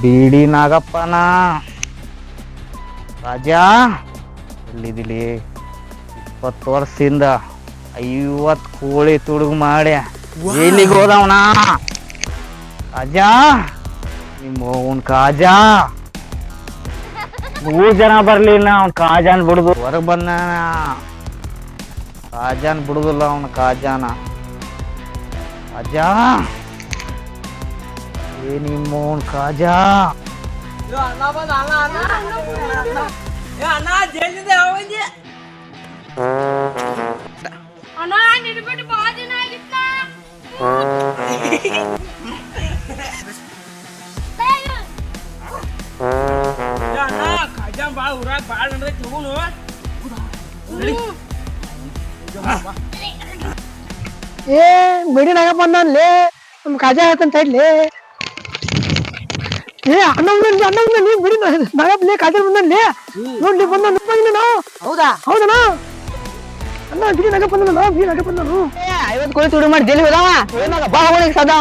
ಬೀಡಿ ನಾಗಪ್ಪನ. ರಾಜಾ ಎಲ್ಲಿದಿಲಿ? ಇಪ್ಪತ್ತು ವರ್ಷದಿಂದ ಐವತ್ತು ಕೋಳಿ ತುಡುಗು ಮಾಡಿ ಎಲ್ಲಿಗೆ ಹೋದವನ. ರಾಜಾ ನಿಮ್ಮ ಅವನ್ ಕಾಜಾ. ಮೂರು ಜನ ಬರ್ಲಿಲ್ಲ ಅವ್ನ ಕಾಜಾನ್ ಬಿಡುದು. ಹೊರಗೆ ಬಂದ ಕಾಜಾನ್ ಬಿಡುದಿಲ್ಲ ಅವನ ಕಾಜಾನ. ಕಾಜಾ ಏ ನಿಮ್ಮೋನ್ ಕಾಜಾ ಅಣ್ಣ ನಿಲ್ಬಿಟ್ಟು ಬಾ ದಿನ ಆಗಿತ್ತ ಏ ಬಿಡಿ ನಾಗಪ್ಪ ಬಂದನ್ಲೇ ನಮ್ ಕಾಜಾ ಹೇಳ್ತಂತ ಏ ಅಣ್ಣ ಬಂದ ಅಣ್ಣ ಬಂದ ನೀ ಬಿಡಿ ನಾಗಪ್ಪಲೇ ಕಾಜಾ ಬಂದನ್ಲೇ ನೋಡ್ಲಿ ಬಂದ ನಾವು. ಹೌದಾ? ಹೌದಣ್ಣ. ಅಣ್ಣ ಬಿಡಿ ಬಿಡಿ ನಾಗಪ್ಪ ಬಂದನು ಐವತ್ತು ಕೋಳಿ ತುಡು ಮಾಡಿ ಜೈಲಿಗೆ ಹೋದಾವ? ಬಾ ಹೋಗಿ ಸದಾ.